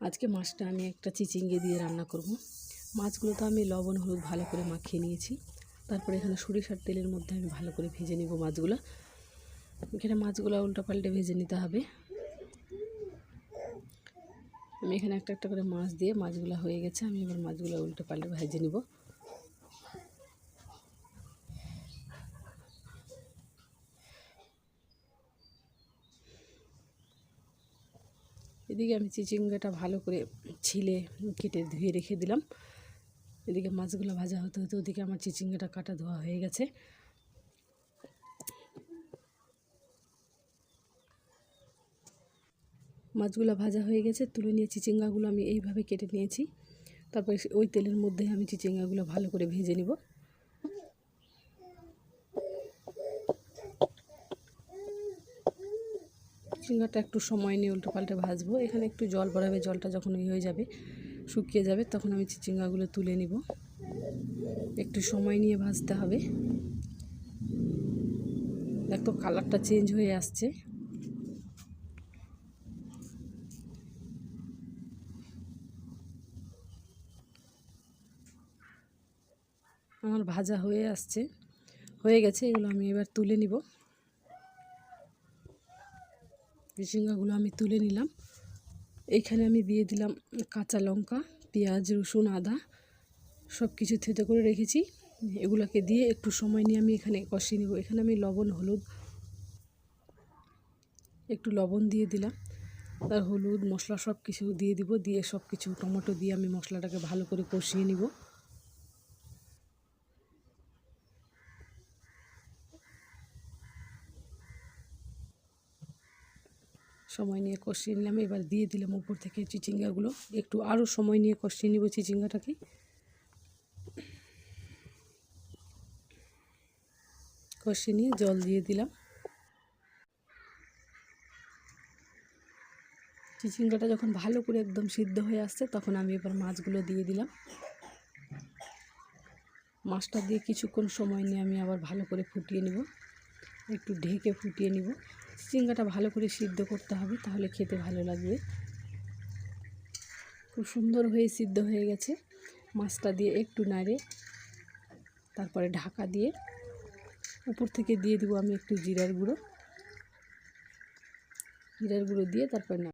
আজকে মাছটা আমি একটা চিচিঙ্গে দিয়ে রান্না করব। মাছগুলো তো আমি লবণ, হলুদ ভালো করে মাখিয়ে নিয়েছি। তারপরে এখানে সরিষার তেলের মধ্যে আমি ভালো করে ভেজে নেব মাছগুলো। এখানে মাছগুলো উল্টাপাল্টে ভেজে নিতে হবে। আমি এখানে একটা একটা করে মাছ দিয়ে মাছগুলো হয়ে গেছে। আমি এবার মাছগুলো উল্টো পাল্টে ভেজে নিব। এদিকে আমি চিচিঙ্গাটা ভালো করে ছিলে, কেটে ধুয়ে রেখে দিলাম। এদিকে মাছগুলো ভাজা হতে হতে ওদিকে আমার চিচিঙ্গাটা কাটা ধোয়া হয়ে গেছে। মাছগুলো ভাজা হয়ে গেছে, তুলে নিয়ে চিচিঙ্গাগুলো আমি এইভাবে কেটে নিয়েছি। তারপরে ওই তেলের মধ্যে আমি চিচিঙ্গাগুলো ভালো করে ভেজে নিব। চিচিঙ্গাটা একটু সময় নিয়ে উল্টো পাল্টে ভাজবো। এখানে একটু জল বাড়াবে জলটা যখন ইয়ে হয়ে যাবে, শুকিয়ে যাবে, তখন আমি চিচিঙ্গাগুলো তুলে নিব। একটু সময় নিয়ে ভাজতে হবে। দেখো কালারটা চেঞ্জ হয়ে আসছে। আমার ভাজা হয়ে আসছে। হয়ে গেছে, এগুলো আমি এবার তুলে নিব। চিচিঙ্গাগুলো আমি তুলে নিলাম। এইখানে আমি দিয়ে দিলাম কাঁচা লঙ্কা, পেঁয়াজ, রসুন, আদা সব কিছু থেতে করে রেখেছি। এগুলোকে দিয়ে একটু সময় নিয়ে আমি এখানে কষিয়ে নেব। এখানে আমি লবণ, হলুদ, একটু লবণ দিয়ে দিলাম। তার হলুদ, মশলা সব কিছু দিয়ে দিব। দিয়ে সব কিছু টমেটো দিয়ে আমি মশলাটাকে ভালো করে কষিয়ে নিব। সময় নিয়ে কষিয়ে নিলাম। এবার দিয়ে দিলাম উপর থেকে চিচিঙ্গাগুলো। একটু আরও সময় নিয়ে কষিয়ে নিব চিচিঙ্গাটাকে। কষিয়ে নিয়ে জল দিয়ে দিলাম। চিচিঙ্গাটা যখন ভালো করে একদম সিদ্ধ হয়ে আসছে, তখন আমি এবার মাছগুলো দিয়ে দিলাম। মাছটা দিয়ে কিছুক্ষণ সময় নিয়ে আমি আবার ভালো করে ফুটিয়ে নিব। একটু ঢেকে ফুটিয়ে নিব। চিচিঙ্গাটা ভালো করে সিদ্ধ করতে হবে, তাহলে খেতে ভালো লাগবে। খুব সুন্দর হয়ে সিদ্ধ হয়ে গেছে। মাছটা দিয়ে একটু নাড়ে, তারপরে ঢাকা দিয়ে উপর থেকে দিয়ে দিব আমি একটু জিরার গুঁড়ো। জিরার গুঁড়ো দিয়ে তারপর